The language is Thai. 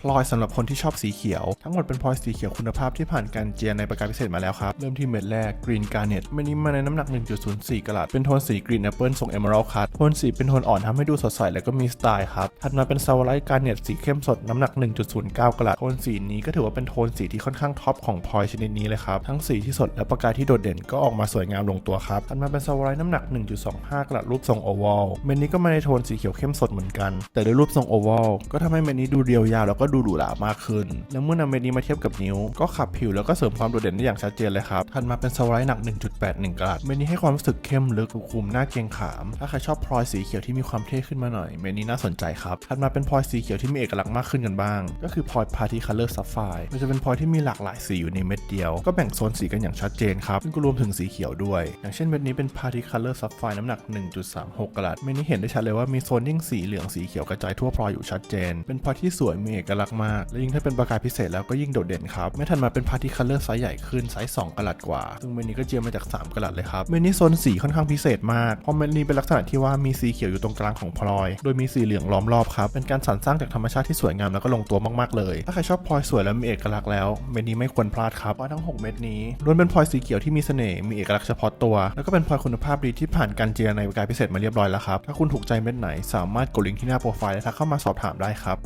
พลอยสำหรับคนที่ชอบสีเขียว ทั้งหมดเป็นพลอยสีเขียวคุณภาพที่ผ่านการเจียในประกาศพิเศษมาแล้วครับ เริ่มที่เม็ดแรก Green Garnet เม็ดนี้มาในน้ำหนัก 1.04 กรัตเป็นโทนสี Green Apple ทรง Emerald Cut โทนสีเป็นโทนอ่อนทำให้ดูสดใสและก็มีสไตล์ครับ ถัดมาเป็น Saurite Garnet สีเข้มสดน้ำหนัก 1.09 กรัตโทนสีนี้ก็ถือว่าเป็นโทนสีที่ค่อนข้างท็อปของพลอยชนิดนี้เลยครับทั้งสีที่สดและประกายที่โดดเด่นก็ออกมาสวยงามลงตัวครับถัดมาเป็น Saurite น้ำหนัก 1.25 กรัตรูปทรงโอวัลเม็ดนี้ก็มาในโทนสีเขียวเข้มสดเหมือนกัน แต่ด้วยรูปทรงโอวัลก็ทำให้เม็ดนี้ดูเรียวยาวแล้วก็ดูหรูหรามากขึ้น แล้วเมื่อนำเม็ดนี้มาเทียบกับนิ้ว ก็ขับผิวแล้วก็เสริมความโดดเด่นได้อย่างชัดเจนเลยครับถัดมาเป็น Saurite หนัก 1.81 กรัตเม็ดนี้ให้ความรู้สึกเข้มลึกสุขุมหน้าเกรงขาม ถ้าใครชอบพลอยสีเขียวที่มีความเท่ขึ้นมาหน่อย เม็ดนี้น่าสนใจครับถัดมาเป็นพลอยสีเขียวที่มีเอกลักษณ์มากขึ้นกันบ้าง ก็คือพลอย Party Color Sapphire มันจะเป็นพลอยที่มีหลากหลายสีอยู่ในเม็ดเดียว ก็แบ่งโซนสีกันอย่างชัดเจนครับซึ่งก็รวมถึงสีเขียวด้วย อย่างเช่นเม็ดนี้เป็น Party Color Sapphire น้ำหนัก 1.36 กรัตเม็ดนี้เห็นได้ชัดเลยว่ามีโซนยิ่งสีเหลืองสีเขียวกระจายทั่วพลอยอยู่ชัดเจน เป็นพลอยที่สวยมีเอกลักษณ์มาก และยิ่งถ้าเป็นประกายพิเศษแล้วก็ยิ่งโดดเด่นครับ ไม่ทันมาเป็น Party Color ไซส์ใหญ่ขึ้นไซส์2กะรัตกว่า ซึ่งเม็ดนี้ก็เจียมมาจาก 3กะรัตเลยครับ เม็ดนี้โซนสีค่อนข้างพิเศษมาก เพราะเม็ดนี้เป็นลักษณะที่ว่ามีสีเขียวอยู่ตรงกลางของพลอย โดยมีสีเหลืองล้อมรอบครับ เป็นการสรรสร้างจากธรรมชาติที่สวยงามแล้วก็ลงตัวมากๆเลย ถ้าใครชอบพลอยสวยและมีเอกลักษณ์แล้ว เม็ดนี้ไม่ควรพลาดครับพลอยทั้งหกเม็ดนี้ล้วนเป็นพลอยสีเขียวที่มีเสน่ห์มีเอกลักษณ์เฉพาะตัว แล้วก็เป็นพลอยคุณภาพดีที่ผ่านการเจียในประกายพิเศษมาเรียบร้อยแล้วครับถ้าคุณถูกใจเม็ดไหนสามารถกดลิงก์ที่หน้าโปรไฟล์และทักเข้ามาสอบถามได้ครับ